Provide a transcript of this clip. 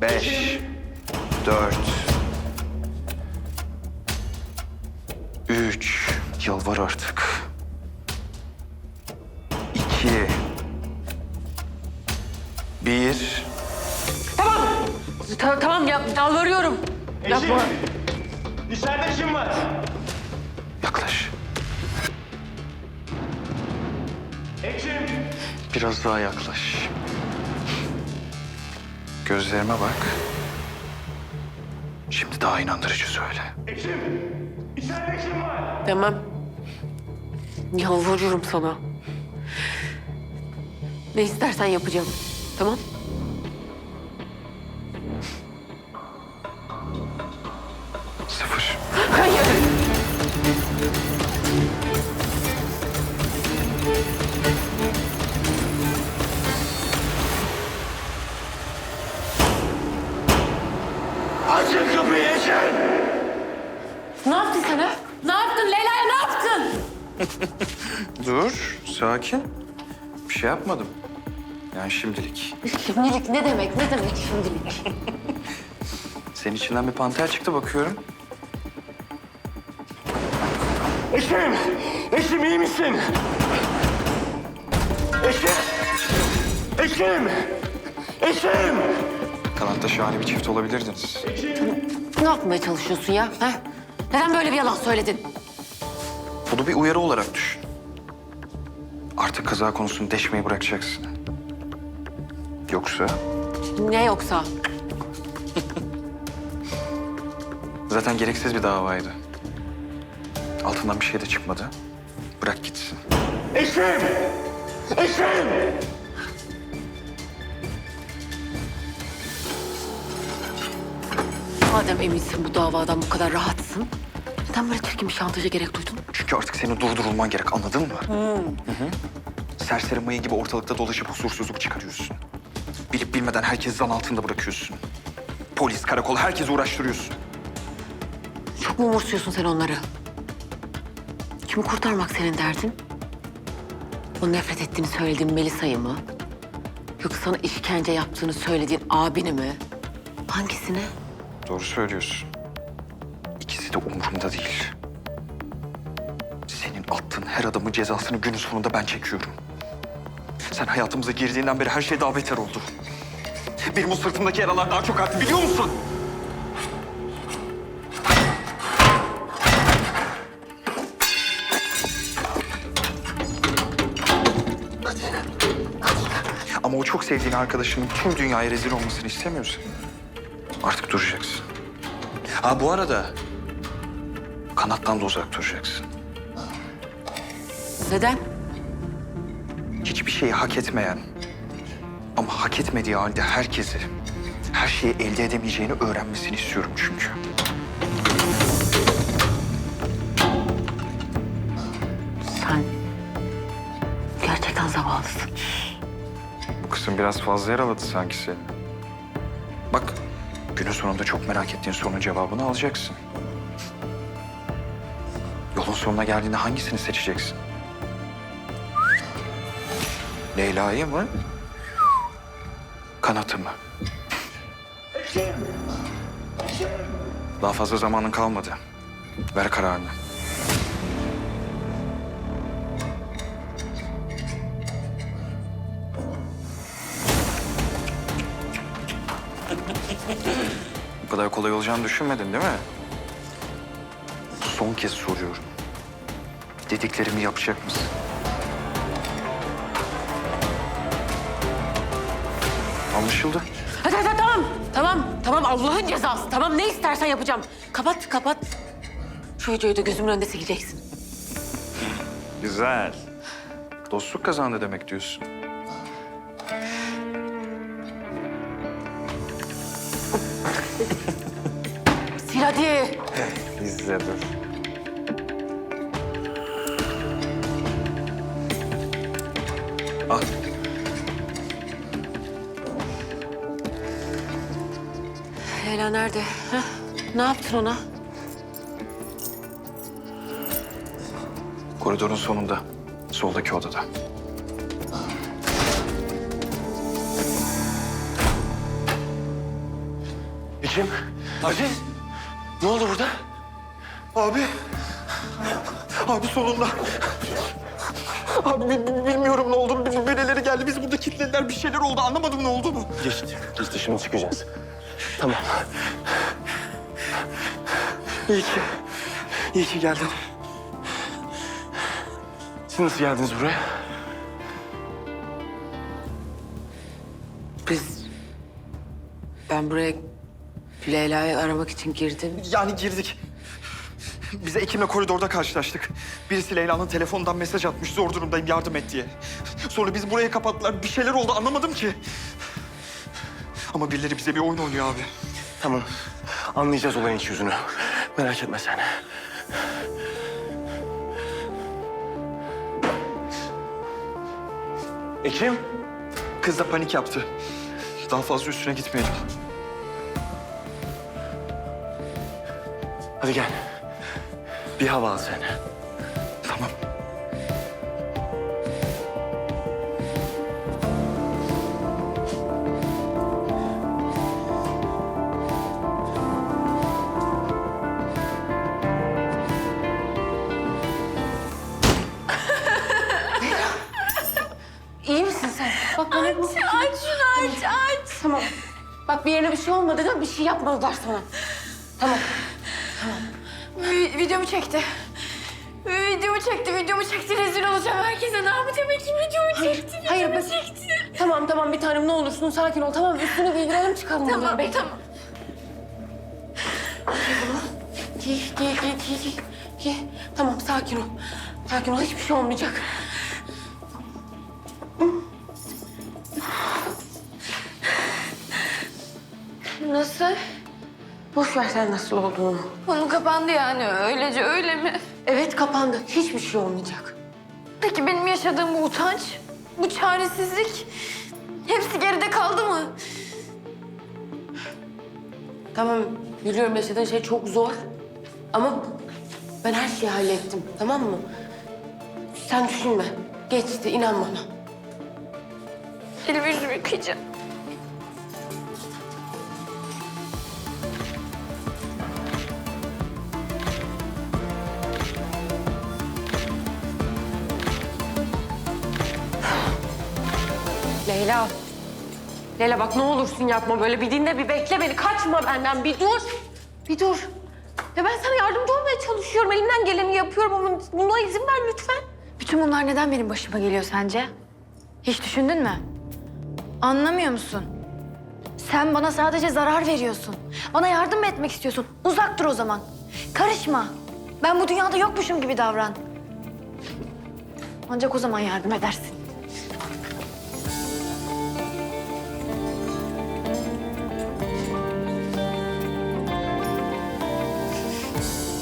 Beş. Dört. Üç. Yalvar artık. İki. Bir. Ta- tamam yap, yalvarıyorum. Yapma. İçeride kim var? Yaklaş. Ekim. Biraz daha yaklaş. Gözlerime bak. Şimdi daha inandırıcı söyle. Ekim. İçeride kim var? Tamam. Yalvarıyorum sana. Ne istersen yapacağım. Tamam? Açın kapıyı Ekim. Ne yaptın sen ha? Ne yaptın Leyla'ya ne yaptın? Dur, sakin. Bir şey yapmadım. Yani şimdilik. Şimdilik ne demek? Ne demek şimdilik? Senin içinden bir panter çıktı bakıyorum. Ekim. Ekim iyi misin? Ekim. Ekim. Ekim. Kanat'ta şahane bir çift olabilirdiniz. ne yapmaya çalışıyorsun ya? Ha? Neden böyle bir yalan söyledin? Bunu bir uyarı olarak düşün. Artık kaza konusunu deşmeyi bırakacaksın. Yoksa Ne yoksa? zaten gereksiz bir davaydı. Altından bir şey de çıkmadı. Bırak gitsin. Ekim. Ekim. Madem eminsin bu davadan bu kadar rahatsın, neden böyle bir şantaja gerek duydun? Çünkü artık seni durdurulman gerek anladın mı? Hı hı. Serseri mayı gibi ortalıkta dolaşıp huzursuzluk çıkarıyorsun. Bilip bilmeden herkesi zan altında bırakıyorsun. Polis, karakol, herkesi uğraştırıyorsun. Çok mu umursuyorsun sen onları? Kimi kurtarmak senin derdin? O nefret ettiğini söylediğin Melisa'yı mı? Yoksa sana işkence yaptığını söylediğin abini mi? Hangisini? Doğru söylüyorsun. İkisi de umurumda değil. Senin attığın her adamın cezasını günün sonunda ben çekiyorum. Sen hayatımıza girdiğinden beri her şey daha beter oldu. Benim o sırtımdaki yaralar daha çok arttı biliyor musun? Ama o çok sevdiğin arkadaşının tüm dünyaya rezil olmasını istemiyorsun. Artık duracaksın. Ha bu arada kanattan da uzak duracaksın. Neden? Hiçbir şeyi hak etmeyen ama hak etmediği halde herkesi her şeyi elde edemeyeceğini öğrenmesini istiyorum çünkü. Sen gerçekten zavallısın. Bu kısım biraz fazla yaraladı sanki seni. Bak günün sonunda çok merak ettiğin sorunun cevabını alacaksın. Yolun sonuna geldiğinde hangisini seçeceksin? Leyla'yı mı? Kanat'ı mı? Daha fazla zamanın kalmadı. Ver kararını. Kadar kolay olacağını düşünmedin değil mi? Son kez soruyorum. Dediklerimi yapacak mısın? Anlaşıldı. Hadi hadi tamam. Tamam, tamam Allah'ın cezası. Tamam ne istersen yapacağım. Kapat, kapat. Şu videoyu da gözümün önünde sileceksin. Güzel. Dostluk kazandı demek diyorsun. Hadi. İzle dur. Al. Leyla nerede? Heh, Ne yaptın ona? Koridorun sonunda. Soldaki odada. Ekim. Aziz. Ne oldu burada? Abi. Abi sonunda. Abi bi- bi- bilmiyorum ne oldu. Bir- Birileri geldi. Biz burada kilitlediler. Bir şeyler oldu. Anlamadım ne olduğunu. Geçti. Geçti şimdi çıkacağız. Tamam. İyi ki. İyi ki geldin. Siz nasıl geldiniz buraya? Biz... Ben buraya Leyla'yı aramak için girdim. Yani girdik. Biz Ekim'le koridorda karşılaştık. Birisi Leyla'nın telefonundan mesaj atmış. Zor durumdayım yardım et diye. Sonra biz buraya kapattılar. Bir şeyler oldu anlamadım ki. Ama birileri bize bir oyun oynuyor abi. Tamam. Anlayacağız olayın iç yüzünü. Merak etme sen. Ekim. Kız da panik yaptı. Daha fazla üstüne gitmeyelim. Hadi gel. Bir hava al sen. Tamam. İyi misin sen? Bak bana... Aç, aç şunu aç, aç. Tamam. Bak bir yerine bir şey olmadı değil mi? Bir şey yapmadılar sana. Tamam. Vi- videomu çekti. Videomu çekti, videomu çekti. Rezil olacağım herkese. Ne yapacağım Ekim? Videomu çekti, videomu hayır, çekti. Tamam tamam bir tanem ne olursun sakin ol tamam? Üstünü giydirelim çıkalım buradan. Tamam, Bekle. tamam. Giy, giy, giy, giy, giy, giy. Tamam sakin ol. Sakin ol hiçbir şey olmayacak. Nasıl? Boş ver sen nasıl olduğunu. Konu kapandı yani. Öylece öyle mi? Evet kapandı. Hiçbir şey olmayacak. Peki benim yaşadığım bu utanç, bu çaresizlik hepsi geride kaldı mı? Tamam biliyorum yaşadığın şey çok zor. Ama ben her şeyi hallettim tamam mı? Sen düşünme. Geçti inan bana. Elimi yüzümü yıkayacağım. Leyla. Leyla bak ne olursun yapma böyle. Bir dinle bir bekle beni. Kaçma benden bir dur. Bir dur. Ya ben sana yardımcı olmaya çalışıyorum. Elimden geleni yapıyorum ama buna izin ver lütfen. Bütün bunlar neden benim başıma geliyor sence? Hiç düşündün mü? Anlamıyor musun? Sen bana sadece zarar veriyorsun. Bana yardım etmek istiyorsun. Uzak dur o zaman. Karışma. Ben bu dünyada yokmuşum gibi davran. Ancak o zaman yardım edersin.